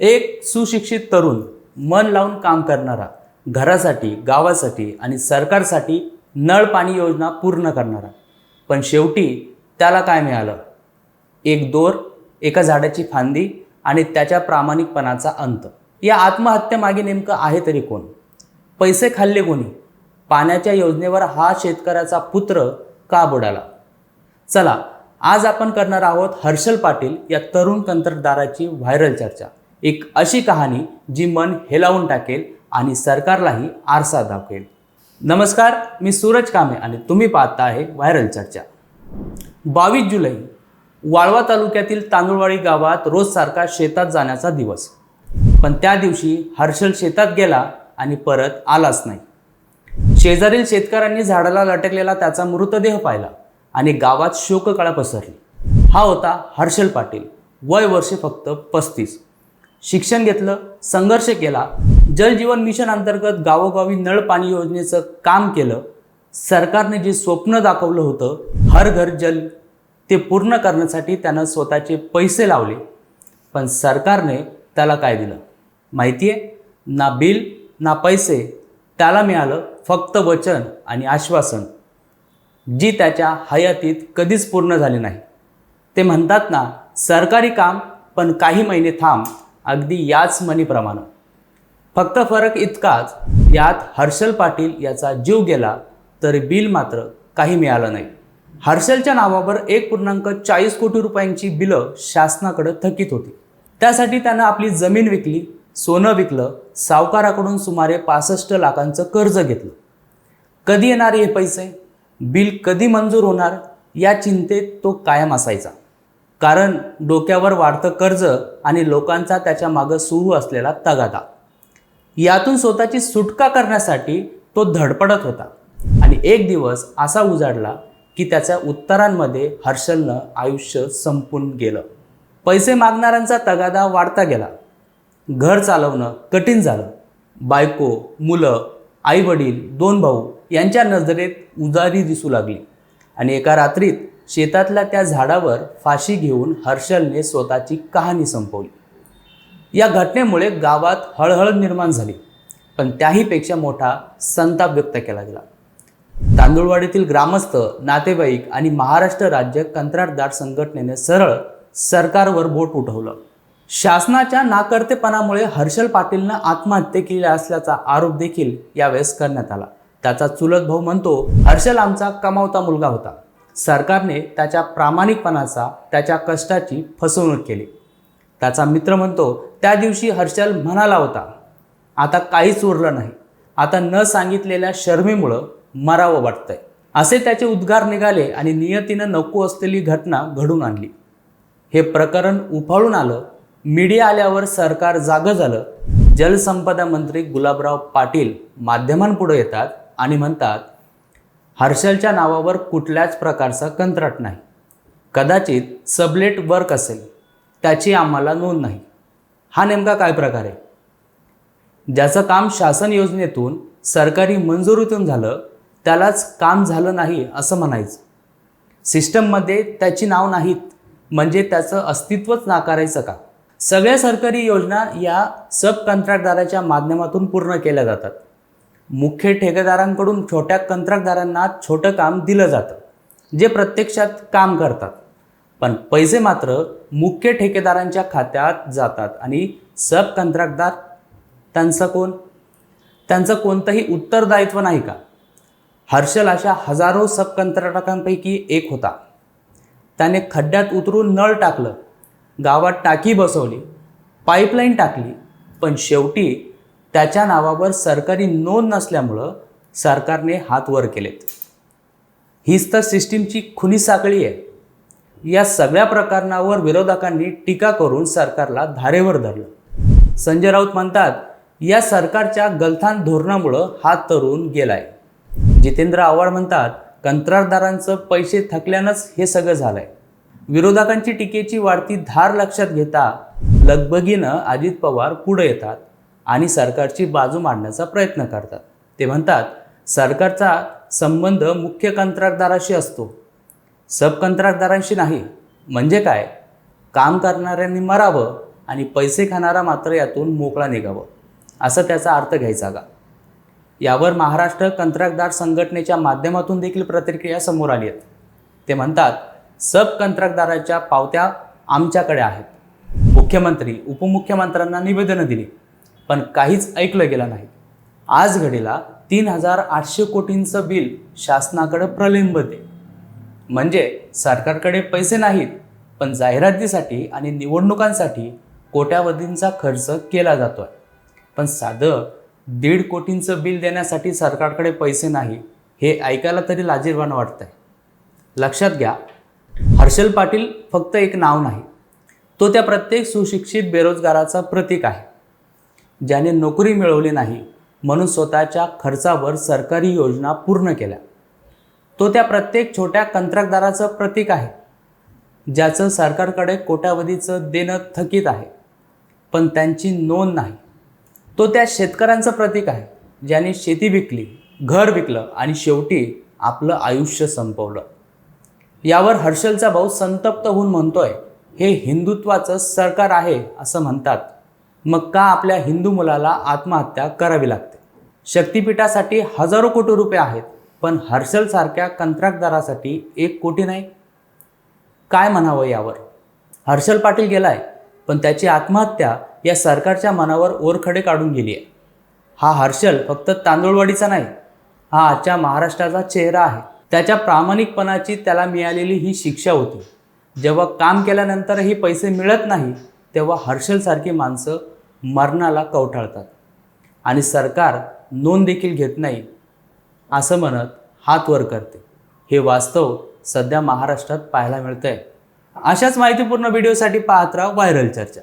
एक सुशिक्षित तरुण मन लावून काम करणारा घरासाठी गावासाठी आणि सरकारसाठी नळ पाणी योजना पूर्ण करणारा. पण शेवटी त्याला काय मिळालं? एक दोर एका झाडाची फांदी आणि त्याच्या प्रामाणिकपणाचा अंत. या आत्महत्येमागे नेमकं आहे तरी कोण? पैसे खाल्ले कोणी? पाण्याच्या योजनेवर हा शेतकऱ्याचा पुत्र का बुडाला? चला आज आपण करणार आहोत हर्षल पाटील या तरुण कंत्राटदाराची व्हायरल चर्चा. एक अशी कहाणी जी मन हेलावून टाकेल आणि सरकारलाही आरसा दाखवेल. नमस्कार मी सूरज कामे आणि तुम्ही पाहता आहे व्हायरल चर्चा. बावीस जुलै वाळवा तालुक्यातील तांदुळवाडी गावात रोज सारखा शेतात जाण्याचा दिवस. पण त्या दिवशी हर्षल शेतात गेला आणि परत आलाच नाही. शेजारील शेतकऱ्यांनी झाडाला लटकलेला त्याचा मृतदेह पाहिला आणि गावात शोककळा पसरली. हा होता हर्षल पाटील वय वर्षे फक्त पस्तीस. शिक्षण घेतलं संघर्ष केला जलजीवन मिशन अंतर्गत गावोगावी नळ पाणी योजनेचं काम केलं सरकारने जे स्वप्न दाखवलं होतं हर घर जल ते पूर्ण करण्यासाठी त्यानं स्वतःचे पैसे लावले. पण सरकारने त्याला काय दिलं? माहिती आहे ना बिल ना पैसे. त्याला मिळालं फक्त वचन आणि आश्वासन जी त्याच्या हयातीत कधीच पूर्ण झाली नाही. ते म्हणतात ना सरकारी काम पण काही महिने थांब. अगदी याच मनीप्रमाणे फक्त फरक इतकाच यात हर्षल पाटील याचा जीव गेला तर बिल मात्र काही मिळालं नाही. हर्षलच्या नावावर एक पूर्णांक चाळीस कोटी रुपयांची बिलं शासनाकडे थकीत होती. त्यासाठी त्यानं आपली जमीन विकली सोनं विकलं सावकाराकडून सुमारे पासष्ट लाखांचं कर्ज घेतलं. कधी येणार हे पैसे? बिल कधी मंजूर होणार? या चिंतेत तो कायम असायचा. कारण डोक्यावर वाढतं कर्ज आणि लोकांचा त्याच्या मागं सुरू असलेला तगादा. यातून स्वतःची सुटका करण्यासाठी तो धडपडत होता. आणि एक दिवस असा उजाडला की त्याच्या उत्तरांमध्ये हर्षलनं आयुष्य संपून गेलं. पैसे मागणाऱ्यांचा तगादा वाढता गेला. घर चालवणं कठीण झालं. बायको मुलं आईवडील दोन भाऊ यांच्या नजरेत उजारी दिसू लागली. आणि एका रात्रीत शेतातल्या त्या झाडावर फाशी घेऊन हर्षलने स्वतःची कहाणी संपवली. या घटनेमुळे गावात हळहळ निर्माण झाली पण त्याहीपेक्षा मोठा संताप व्यक्त केला गेला. तांदुळवाडीतील ग्रामस्थ नातेवाईक आणि महाराष्ट्र राज्य कंत्राटदार संघटनेने सरळ सरकारवर बोट उठवलं. शासनाच्या नाकर्तेपणामुळे हर्षल पाटीलनं आत्महत्या केली असल्याचा आरोप देखील यावेळेस करण्यात आला. त्याचा चुलत भाऊ म्हणतो हर्षल आमचा कमावता मुलगा होता. सरकारने त्याच्या प्रामाणिकपणाचा त्याच्या कष्टाची फसवणूक केली. त्याचा मित्र म्हणतो त्या दिवशी हर्षल म्हणाला होता आता काहीच उरलं नाही. आता न सांगितलेल्या शर्मेमुळं मरावं वाटतंय. असे त्याचे उद्गार निघाले आणि नियतीनं नको असलेली घटना घडून आणली. हे प्रकरण उफाळून आलं मीडिया आल्यावर सरकार जागं झालं जलसंपदा मंत्री गुलाबराव पाटील माध्यमांपुढे येतात आणि म्हणतात हर्षलच्या नावावर कुठल्याच प्रकारचा कंत्राट नाही. कदाचित सबलेट वर्क असेल त्याची आम्हाला नोंद नाही. हा नेमका काय प्रकार आहे? ज्याचं काम शासन योजनेतून सरकारी मंजुरीतून झालं त्यालाच काम झालं नाही असं म्हणायचं. सिस्टममध्ये त्याची नाव नाहीत म्हणजे त्याचं अस्तित्वच नाकारायचं का? सगळ्या सरकारी योजना या सब कंत्राटदाराच्या माध्यमातून पूर्ण केल्या जातात. मुख्य ठेकेदारांकडून छोट्या कंत्राटदारांना छोटं काम दिलं जातं जे प्रत्यक्षात काम करतात. पण पैसे मात्र मुख्य ठेकेदारांच्या खात्यात जातात आणि सब कंत्राटदार त्यांचं कोण? त्यांचं कोणतंही उत्तरदायित्व नाही का? हर्षल अशा हजारो सब कंत्राटकांपैकी एक होता. त्याने खड्ड्यात उतरून नळ टाकलं गावात टाकी बसवली पाईपलाईन टाकली पण शेवटी त्याच्या नावावर सरकारी नोंद नसल्यामुळं सरकारने हात वर केलेत. हीच तर सिस्टीमची खुनी साखळी आहे. या सगळ्या प्रकरणावर विरोधकांनी टीका करून सरकारला धारेवर धरलं. संजय राऊत म्हणतात या सरकारच्या गलथान धोरणामुळं हात तरुण गेलाय. जितेंद्र आव्हाड म्हणतात कंत्राटदारांचं पैसे थकल्यानंच हे सगळं झालंय. विरोधकांची टीकेची वाढती धार लक्षात घेता लगबगीनं अजित पवार पुढे येतात. आणि सरकारची बाजू मांडण्याचा प्रयत्न करतात. ते म्हणतात सरकारचा संबंध मुख्य कंत्राटदाराशी असतो. सब कंत्राटदारांशी नाही. म्हणजे काय? काम करणाऱ्यांनी मरावं आणि पैसे खाणारा मात्र यातून मोकळा निघावं. असं त्याचा अर्थ घ्यायचा का? यावर महाराष्ट्र कंत्राटदार संघटनेच्या माध्यमातून देखील प्रतिक्रिया समोर आली आहेत ते म्हणतात सब कंत्राटदाराच्या पावत्या आमच्याकडे आहेत. मुख्यमंत्री उपमुख्यमंत्र्यांना निवेदनं दिली. पण काहीच ऐकलं गेलं नाही. आज घडीला तीन हजार आठशे कोटींचं बिल शासनाकडे प्रलंबित आहे. म्हणजे सरकारकडे पैसे नाहीत पण जाहिरातीसाठी आणि निवडणुकांसाठी कोट्यावधींचा खर्च केला जातो आहे पण साधं दीड कोटींचं बिल देण्यासाठी सरकारकडे पैसे नाही हे ऐकायला तरी लाजीरवाणं वाटतं आहे लक्षात घ्या हर्षल पाटील फक्त एक नाव नाही तो त्या प्रत्येक सुशिक्षित बेरोजगाराचा प्रतीक आहे. ज्याने नोकरी मिळवली नाही म्हणून स्वतःच्या खर्चावर सरकारी योजना पूर्ण केल्या. तो त्या प्रत्येक छोट्या कंत्राटदाराचं प्रतीक आहे ज्याचं सरकारकडे कोट्यावधीचं देणं थकीत आहे पण त्यांची नोंद नाही. तो त्या शेतकऱ्यांचं प्रतीक आहे ज्याने शेती विकली घर विकलं आणि शेवटी आपलं आयुष्य संपवलं. यावर हर्षलचा भाऊ संतप्त होऊन म्हणतोय हे हिंदुत्वाचं सरकार आहे असं म्हणतात. मग का आपल्या हिंदू मुलाला आत्महत्या करावी लागते? शक्तिपीठासाठी हजारो कोटी रुपये आहेत पण हर्षलसारख्या कंत्राटदारासाठी एक कोटी नाही? काय म्हणावं यावर? हर्षल पाटील गेलाय पण त्याची आत्महत्या या सरकारच्या मनावर ओरखडे काढून गेली आहे. हा हर्षल फक्त तांदूळवाडीचा नाही हा आजच्या महाराष्ट्राचा चेहरा आहे. त्याच्या प्रामाणिकपणाची त्याला मिळालेली ही शिक्षा होती. जेव्हा काम केल्यानंतरही पैसे मिळत नाही तेव्हा हर्षलसारखी माणसं मरणाला कवटाळतात आणि सरकार नोंद देखील घेत नाही असं म्हणत हात वर करते. हे वास्तव सध्या महाराष्ट्रात पाहायला मिळतंय. अशाच माहितीपूर्ण व्हिडिओसाठी पाहत राहा व्हायरल चर्चा.